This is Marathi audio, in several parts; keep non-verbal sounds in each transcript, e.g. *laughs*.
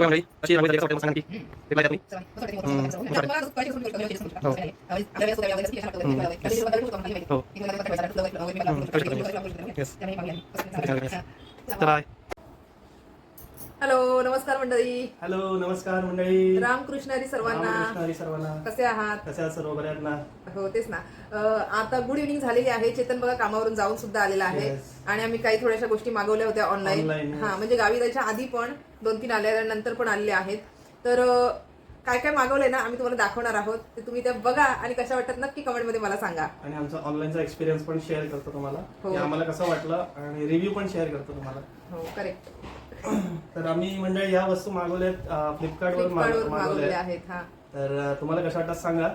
तेव्हा मंडळी अशी रांगोळी झाली असं वाटतं मस्त आणखी reply द्या तुम्ही. तर आहे. हॅलो नमस्कार मंडळी. हॅलो नमस्कार मंडळी. रामकृष्णारी सर्वांना. रामकृष्ण हरी सर्वांना. कसे आहात? कसे आहात सर्व? बरे आहेत ना? हो तेच ना. आता गुड इव्हनिंग झालेली आहे. चेतन बघा कामावरून जाऊन सुद्धा आलेला आहे. आणि आम्ही काही थोड्याशा गोष्टी मागवल्या होत्या ऑनलाईन. हा म्हणजे गावी जायच्या आधी पण दोन तीन आल्या नंतर पण आलेले आहेत. तर काय काय मागवलंय ना आम्ही तुम्हाला दाखवणार आहोत. ते तुम्ही त्या बघा आणि कशा वाटतात नक्की कमेंटमध्ये मला सांगा. आणि आमचा ऑनलाईनचा एक्सपिरियन्स पण शेअर करतो तुम्हाला. हो. आम्हाला कसं वाटलं आणि रिव्ह्यू पण शेअर करतो तुम्हाला. हो करेक्ट तर आम्ही मंडळी या वस्तू मागवल्यात फ्लिपकार्ट वर फ्लिपकार्टवर मागवल्या आहेत हा. तर तुम्हाला कशा वाटतात सांगा.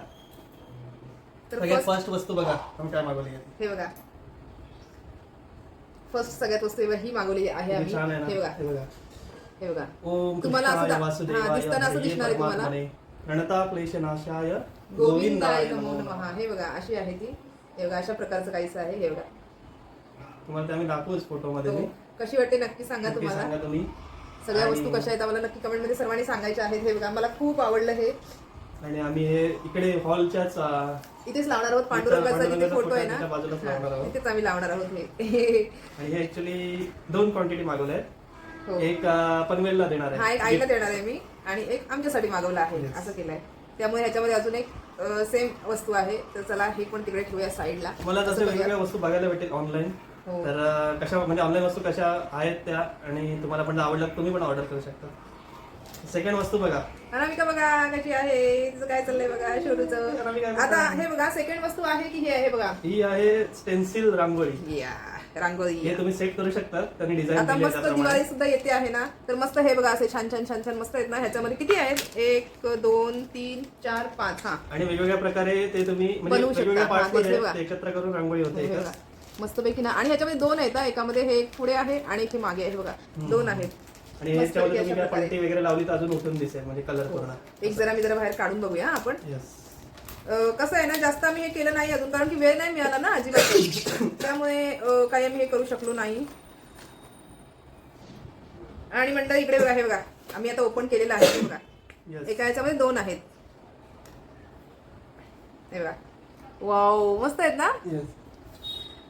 तर सगळ्यात first- फर्स्ट वस्तू बघा आम्ही काय मागवली आहे. हे बघा. फर्स्ट सगळ्यात वस्तू ही मागवली आहे किती आम्ही. छान आहे हे बघा. हे बघा. हे बघा. ओम तुम्हाला असं वासुदेवाय हा, दिसताना असं दिसणार आहे तुम्हाला. परमात्मने. गोविंदाय नमो हे बघा अशी आहे ती. हे बघा अशा प्रकारचं काहीच आहे हे बघा. तुम्हाला ते आम्ही दाखवूच फोटो मध्ये हो. मी. कशी वाटते नक्की सांगा नक्की तुम्हाला. तुम्ही. सगळ्या आणि- वस्तू कशा आहेत आम्हाला नक्की कमेंटमध्ये सर्वांनी सांगायच्या आहेत हे बघा. मला खूप आवडलं हे. आणि आम्ही हे इकडे हॉलच्याच इथेच लावणार आहोत. पांडुरंगाचा जिथे पांडुरंगाचा फोटो आहे फोटो आहे, त्याच्या बाजूलाच लावणार ना आहोत. इथेच आम्ही लावणार आहोत हे. आणि हे ऍक्च्युली दोन क्वांटिटी मागवल्या. हो. आहेत एक अं, पनवेलला देणार हा एक आहे आईला देणार आहे मी. आणि एक आमच्यासाठी मागवला आहे. Yes. असं केलंय. त्यामुळे ह्याच्यामध्ये अजून एक सेम वस्तू आहे. तर चला हे पण तिकडे ठेवूया साईडला तुम्हाला जसं करूया. वेगवेगळ्या वस्तू बघायला भेटेल ऑनलाईन हो. तर अं, कशा म्हणजे ऑनलाईन वस्तू कशा आहेत त्या आणि तुम्हाला पण आवडल्या तुम्ही पण ऑर्डर करू शकता. सेकंड वस्तू बघा. अनामिका बघा कशी आहे? तिचं काय चाललंय बघा शोरूचं आता. हे बघा सेकंड वस्तू आहे की हे आहे बघा? ही आहे स्टेन्सिल रांगोळी. रांगोळी. हे तुम्ही सेट करू शकता त्यांनी डिझाईन आता मस्त दिवाळी सुद्धा येते आहे ना? तर मस्त हे बघा असे छान छान छान छान मस्त आहेत ना? ह्याच्यामध्ये किती आहेत? एक दोन तीन चार पाच हा. आणि वेगवेगळ्या प्रकारे ते तुम्ही म्हणजे बनवू शकता. हा, एकत्र करून रांगोळी होते हे मस्तपैकी ना. आणि ह्याच्यामध्ये दोन आहेत हा. एकामध्ये हे एक पुढे आहे आणि एक हे मागे आहे. बघा दोन आहेत. आणि मस्त ह्याच्यामध्ये पैकी तुम्ही अशा काय पट्टी वगैरे लावली तर अजून उठून दिसेल म्हणजे कलर. पूर्ण. एक जरा मी जरा बाहेर काढून बघूया आपण. येस अं, कसं आहे ना जास्त आम्ही हे केलं नाही अजून कारण की वेळ नाही मिळाला ना अजिबात. त्यामुळे अं, काही आम्ही हे करू शकलो नाही. आणि म्हणतात इकडे बघा हे बघा. आम्ही आता ओपन केलेलं आहे हे बघा. एका याच्यामध्ये दोन आहेत. हे बघा. वाव मस्त आहेत ना? येस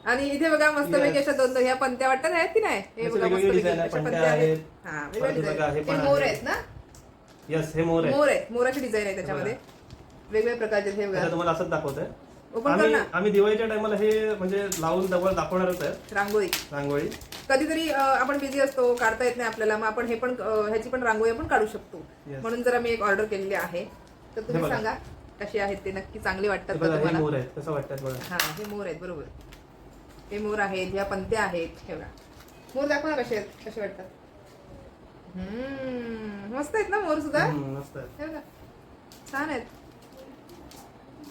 आणि इथे बघा मस्त पैकी. अशा दोन दोन ह्या पंत्या वाटतात आहेत की नाही? हे बघा मस्त पैकी अशा पंत्या आहेत. हा हे design. हे मोर आहे. आहेत ना? येस हे मोर आहे मोर आहेत. मोराची डिझाईन आहे त्याच्यामध्ये. वेगवेगळ्या प्रकारचे हे आता बघा तुम्हाला असंच दाखवतोय. कर आम्ही ना. आम्ही दिवाळीच्या टायमाला हे म्हणजे लावून डबल दाखवणारच आहे. रांगोळी. रांगोळी. कधीतरी अं, आपण बिझी असतो काढता येत नाही आपल्याला मग आपण हे पण अं, ह्याची पण रांगोळी आपण काढू शकतो. Yes. म्हणून जरा मी एक ऑर्डर केलेली आहे तर तुम्ही बघा. सांगा कशी आहेत ते नक्की चांगले हे वाटतात का बघा हे तुम्हाला? मोर आहे कसं वाटतात बघा. हा हे मोर आहेत बरोबर. हे मोर आहेत ह्या पंत्या आहेत हे बघा. मोर दाखवा ना कसे आहेत कसे वाटतात. हम्म मस्त आहेत ना मोर सुद्धा? हम्म, मस्त आहे. हे बघा. छान आहेत.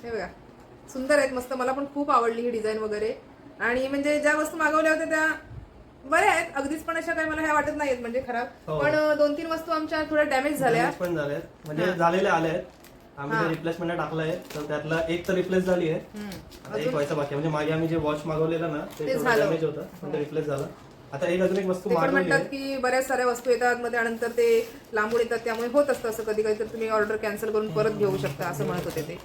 हे बघा. सुंदर आहेत मस्त. मला पण खूप आवडली ही डिझाईन वगैरे. आणि म्हणजे ज्या वस्तू मागवल्या होत्या त्या बऱ्या आहेत. अगदीच पण अशा काही मला ह्या वाटत नाहीत म्हणजे खराब. हो. पण दोन तीन वस्तू आमच्या थोड्या डॅमेज झाल्या. Damage पण झाले म्हणजे हा. झालेले आले आहेत आम्ही रिप्लेसमेंट टाकलंय. तर त्यातला एक तर रिप्लेस झाली आहे. आता एक व्हायचं बाकी आहे. म्हणजे मागे आम्ही जे वॉच मागवलेलं ना ते ते थोडं झालं. डॅमेज होतं पण ते रिप्लेस झालं. आता एक अजून एक वस्तू ते पण मागवली म्हणतात आहे. की बऱ्याच साऱ्या वस्तू येतात मग त्यानंतर ते लांबून येतात. त्यामुळे होत असतं असं कधी कधी तर तुम्ही ऑर्डर कॅन्सल करून परत घेऊ शकता असं म्हणत होते ते.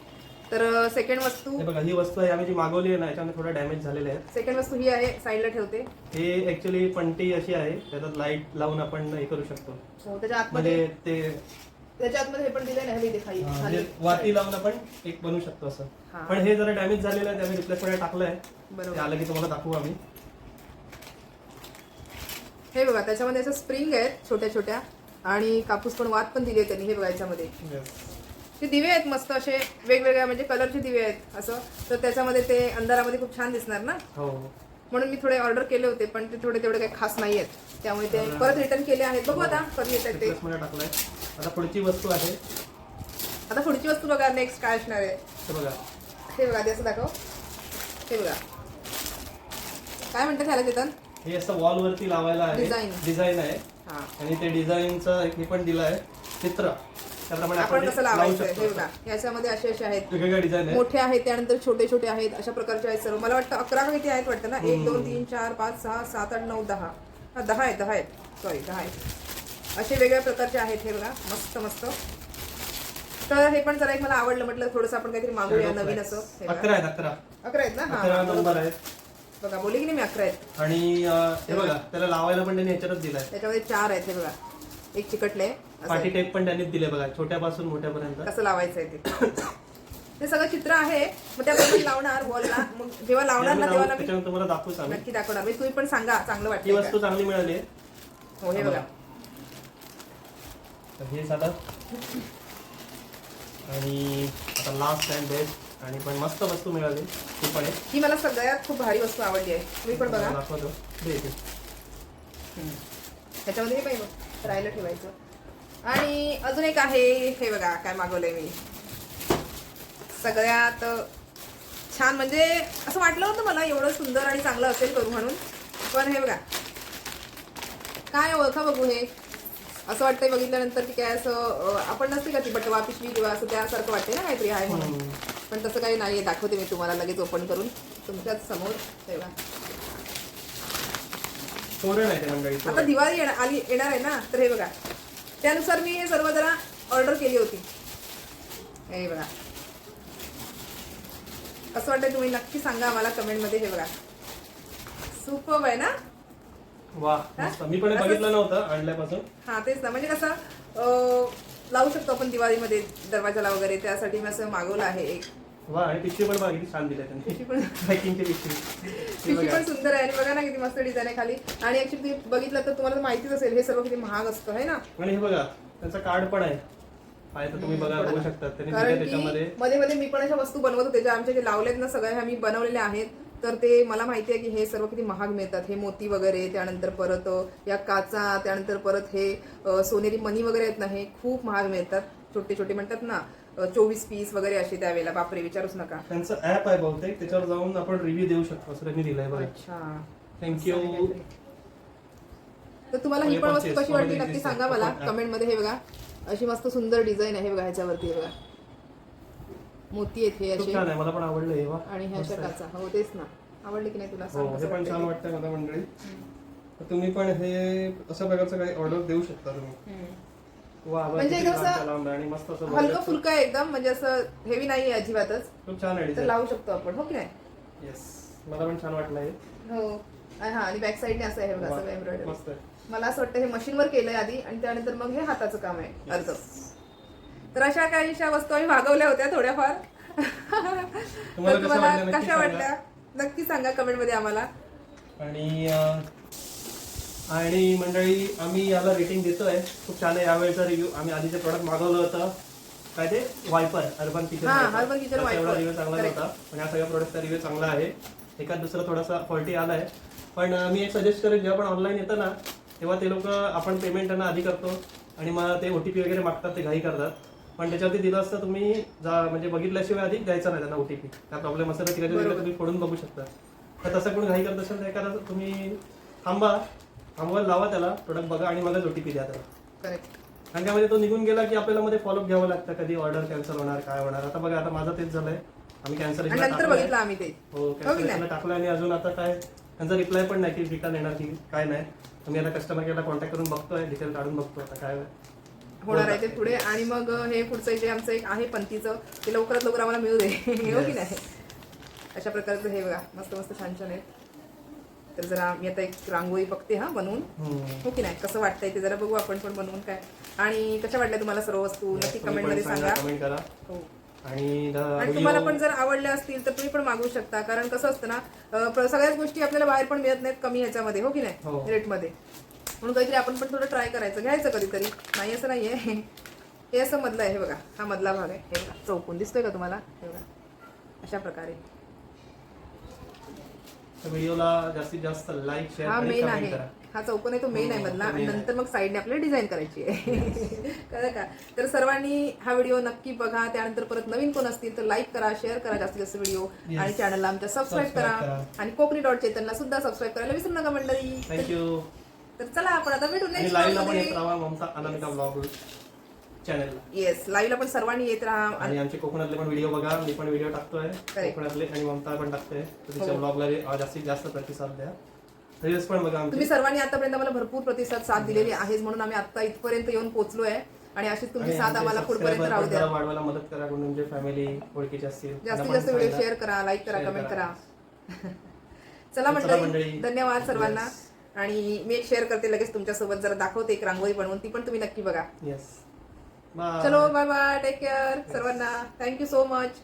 तर सेकंड वस्तू हे बघा ही वस्तू आहे. आम्ही जी मागवली आहे ना याच्यामध्ये थोडं डॅमेज झालेले आहेत सेकंड वस्तू ही आहे साईडला ठेवते. हे ऍक्च्युली पंटी अशी आहे त्याच्यात लाइट लावून आपण हे करू शकतो. हो, त्याच्या आतमध्ये म्हणजे ते त्याच्या आतमध्ये हे पण दिलंय ना हे खाली हा. म्हणजे वाती लावून आपण एक बनवू शकतो असं. हा. पण हे जरा डॅमेज झालेलं आहे त्यामुळे रिप्लेसमेंट टाकलंय. ते बरोबर आलं की तुम्हाला दाखवू आम्ही. हे बघा त्याच्यामध्ये असं स्प्रिंग आहेत छोट्या छोट्या आणि कापूस पण वात पण दिली आहे त्यांनी हे बघा याच्यामध्ये. ते दिवे आहेत मस्त असे वेगवेगळ्या म्हणजे कलरचे दिवे आहेत असं. तर त्याच्यामध्ये ते अंधारामध्ये खूप छान दिसणार ना? हो. म्हणून मी थोडे ऑर्डर केले होते पण ते थोडे तेवढे काही खास नाही आहेत त्यामुळे ते परत रिटर्न केले आहेत. बघू आता कधी येतात ते. टाकलंय. आता पुढची वस्तू आहे. आता पुढची वस्तू बघा नेक्स्ट काय असणार आहे. ते बघा. हे बघा ते असं दाखव. हे बघा. काय म्हणतात ह्याला चेतन? हे असं वॉल वरती लावायला आहे. Design. डिझाईन आहे. हा. आणि ते डिझाईनचं एक हे पण दिलं आहे चित्र. त्याप्रमाणे आपण कसं लावायचं हे बघा याच्यामध्ये असे असे आहेत. मोठे आहेत त्यानंतर छोटे छोटे आहेत अशा प्रकारचे आहेत सर्व. मला वाटतं अकरा किती आहेत वाटतं ना? एक दोन तीन चार पाच सहा सात आठ नऊ दहा. हा दहा आहेत दहा आहेत. सॉरी दहा आहेत. असे वेगवेगळ्या प्रकारचे आहेत हे बघा. मस्त मस्त. तर हे पण जरा एक मला आवडलं म्हटलं थोडंसं आपण काहीतरी मागूया नवीन. असं. अकरा आहेत अकरा. अकरा आहेत ना? हा नंबर. आहेत. बघा बोलले की नाही मी अकरा आहेत. आणि हे बघा त्याला लावायला पण त्यांनी ह्याच्यातच दिलाय. त्याच्यामध्ये चार आहेत हे बघा. एक चिकटले. पाठी टेप पण त्यांनीच दिले बघा छोट्यापासून मोठ्यापर्यंत. कसं लावायचं आहे ते? ते सगळं चित्र आहे. मग मी लावणार वॉलला मग जेव्हा लावणार ना तेव्हा मी तुम्हाला दाखवूच आम्ही नक्की दाखवणार. म्हणजे तुम्ही पण सांगा चांगलं ही वाटतं वस्तू चांगली मिळाली आहे. हो हे बघा. तर हे झालं. आणि आता लास्ट अँड बेस्ट आणि पण मस्त वस्तू मिळाली. ती पण आहे ही मला सगळ्यात खूप भारी वस्तू आवडली आहे. तुम्ही पण बघा. दाखवतो. दे इथे. त्याच्यामध्ये हे पाहिजे राहिलं ठेवायचं. आणि अजून एक आहे हे बघा काय मागवलंय मी. सगळ्यात छान म्हणजे असं वाटलं होतं मला एवढं सुंदर आणि चांगलं असेल करू म्हणून. पण हे बघा काय ओळखा बघू हे? असं वाटतंय बघितल्यानंतर की काय असं आपण नसते का ती बटवा पिशवी किंवा असं त्यासारखं वाटतंय ना काहीतरी आहे म्हणून. पण तसं काही नाहीये दाखवते मी तुम्हाला लगेच ओपन करून. तुमच्याच समोर हे बघा. तोरण आहे ते मंडळी? आता. दिवाळी येणार आली येणार आहे ना? तर हे बघा. त्यानुसार मी हे सर्व जरा ऑर्डर केली होती. हे बघा. कसं वाटतंय तुम्ही नक्की सांगा आम्हाला कमेंटमध्ये हे बघा. सुपर आहे ना? वा मी पण हे बघितलं नव्हतं आणल्यापासून. हा तेच ना. म्हणजे कसं लावू शकतो आपण दिवाळीमध्ये दरवाजाला वगैरे. त्यासाठी मी असं मागवलं आहे एक. वा आणि पिशवी पण बघा किती छान दिली त्यांनी. पिशवी पण पॅकिंगची पिशवी. ती पिशवी बघा. पण सुंदर आहे आणि बघा ना किती मस्त डिझाईन आहे खाली. आणि ऍक्च्युली तुम्ही बघितलं तर तुम्हाला तर माहितीच असेल हे सर्व किती महाग असतं है ना? आणि हे बघा त्यांचं कार्ड पण आहे. पाहिजे तर तुम्ही बघा बघू शकता. त्यांनी दिलंय कारण की त्याच्यामध्ये. मध्ये मध्ये मी पण अशा वस्तू बनवत होते ज्या आमच्या जे लावलेत ना सगळ्या ह्या मी बनवलेल्या आहेत. तर ते मला माहिती आहे की हे सर्व किती महाग मिळतात. हे मोती वगैरे त्यानंतर परत अ, या काचा त्यानंतर परत हे अ, सोनेरी मनी वगैरे आहेत ना हे खूप महाग मिळतात. छोटे छोटे म्हणतात ना. चोवीस पीस वगैरे असे त्यावेळेला. बापरे विचारूच नका. त्यांचं ऍप आहे बहुतेक. त्याच्यावर जाऊन आपण रिव्ह्यू देऊ शकतो. असं त्यांनी दिलंय अच्छा. थँक्यू तर तुम्हाला ही पण वस्तू कशी वाटली नक्की. सांगा मला. आपण app. कमेंटमध्ये हे बघा. अशी मस्त सुंदर डिझाईन आहे हे बघा ह्याच्यावरती हे बघा. मोती हे असे. छान आहे. मला पण आवडलं हे वा आणि ह्या मस्त आहे. हो तेच ना. आवडले की नाही तुला? हो सांग हे कसं पण छान. वाटतंय मला मंडळी. तर तुम्ही पण हे अशा प्रकारचं काही ऑर्डर देऊ शकता तुम्ही. हम्म. म्हणजे असं हलकं. फुलकं आहे एकदम म्हणजे असं हेवी नाही आहे अजिबातच. खूप छान आहे तर लावू शकतो आपण हो की नाही? येस मला पण छान वाटलं हे. हो. आणि हा आणि बॅक साईडने असं आहे बघा सगळं एम्ब्रॉयडरी मला असं वाटतं हे मशीनवर केलंय आधी आणि त्यानंतर मग हे हाताचं काम आहे अर्ध. तर अशा काहीशा वस्तू आम्ही भागवल्या होत्या थोड्याफार. तुम्हाला तर कशा तुम्हाला वाटल्या नक्की कशा सांगा. वाटल्या? नक्की सांगा कमेंटमध्ये आम्हाला. आणि आणि मंडळी आम्ही याला रेटिंग देतोय. खूप छान आहे. यावेळेचा रिव्ह्यू आम्ही आधीचे प्रोडक्ट मागवलं होतं. काय ते? वायपर अर्बन किचन हा, Urban Kitchen Wiper. रिव्ह्यू चांगला. होता. पण या सगळ्या प्रोडक्टचा रिव्ह्यू चांगला आहे. एखाद दुसरा थोडासा फॉल्टी आलाय. पण अं, मी एक सजेस्ट करेन जेव्हा आपण ऑनलाईन येतं ना तेव्हा ते लोक आपण पेमेंट त्यांना आधी करतो. आणि मग ते ओटीपी वगैरे मागतात ते घाई करतात. पण त्याच्यावरती दिलं असतं तुम्ही जा म्हणजे बघितल्याशिवाय आधी द्यायचा नाही त्यांना ओटीपी काय प्रॉब्लेम असेल तर तिकडे तुम्ही फोडून बघू शकता. तर तसं कोण घाई करत असेल तर एखादा तुम्ही थांबा. थांबवायला लावा त्याला. प्रोडक्ट बघा आणि मगच ओटीपी द्या त्याला. करेक्ट आणि त्यामध्ये तो निघून गेला की आपल्याला मध्ये फॉलोअप घ्यावं लागतं. कधी ऑर्डर कॅन्सल होणार काय होणार. आता बघा आता माझं तेच झालंय. आम्ही आणि कॅन्सल बघितलं आम्ही ते. हो हो की टाकलं आणि अजून आता काय? त्यांचा रिप्लाय पण नाही की रिटर्न येणार की काय नाही. तुम्ही आता कस्टमर केअरला कॉन्टॅक्ट करून बघतोय डिटेल काढून बघतोय आता काय होणार. आहे ते पुढे. आणि मग हे पुढचं जे आमचं एक आहे पंथीचं ते लवकरात लवकर आम्हाला मिळू दे. *laughs* हो की. नाही? अशा प्रकारचं हे बघा. मस्त मस्त छान छान आहेत तर जरा मी आता एक रांगोळी बघते हा बनवून. हम्म. हो की नाही? कसं वाटतंय ते जरा बघू आपण पण बनवून काय. आणि कशा वाटल्या तुम्हाला सर्व वस्तू? नक्की कमेंटमध्ये सांगा कमेंट करा. हो. आणि तुम्हाला पण जर आवडल्या असतील तर तुम्ही पण मागवू शकता. कारण कसं असतं ना अं, सगळ्याच गोष्टी आपल्याला बाहेर पण मिळत नाहीत कमी ह्याच्यामध्ये. हो की हो. नाही रेटमध्ये. म्हणून काहीतरी आपण पण थोडं ट्राय करायचं. घ्यायचं कधीतरी. नाही असं नाहीये. हे असं मधलं आहे हे बघा. हा मधला भाग आहे. हे बघा. चौकून. दिसतोय का तुम्हाला? हे बघा. अशा प्रकारे. व्हिडिओला जास्तीत जास्त लाईक शेअर हा मेन आहे. करा. हा चौकोन आहे तो मेन आहे हो, मधला. आणि. नंतर मग साईडने आपल्याला डिझाईन करायची आहे. *laughs* कळलं का? तर सर्वांनी हा व्हिडिओ नक्की बघा. त्यानंतर परत नवीन कोण असतील तर लाईक करा शेअर करा जास्तीत जास्त व्हिडिओ. आणि चॅनलला आमच्या सबस्क्राईब करा. आणि कोकणी डॉट चेतनला सुद्धा सबस्क्राईब करायला विसरू नका मंडळी. थँक्यू तर चला आपण आता भेटू नेक्स्ट ब्लॉग चॅनलला येस लाईव्हला पण सर्वांनी येत राहा. आणि आणि आमचे कोकणातले पण व्हिडिओ बघा. मी पण व्हिडिओ टाकतोय. कोकणातले आणि ममता पण टाकते तर तिच्या हो. ब्लॉगला जास्तीत जास्त प्रतिसाद द्या. रील्स पण बघा आमची. तुम्ही सर्वांनी आतापर्यंत आम्हाला भरपूर प्रतिसाद साथ दिलेली आहेच म्हणून आम्ही आता इथपर्यंत येऊन पोहोचलोय आणि अशीच तुमची साथ आम्हाला पुढपर्यंत राहू द्या. वाढवायला मदत करा. कोणी म्हणजे फॅमिली ओळखीचे असतील त्यांना जास्तीत पण जास्त व्हिडिओ सांगा. शेअर करा लाईक करा Share कमेंट करा. करा. *laughs* चला मंडळी. मंडळी. धन्यवाद सर्वांना. आणि मी एक शेअर करते लगेच तुमच्यासोबत जरा दाखवते एक रांगोळी बनवून. ती पण तुम्ही नक्की बघा. येस चलो बाय बाय टेक केअर सर्वांना थँक्यू सो मच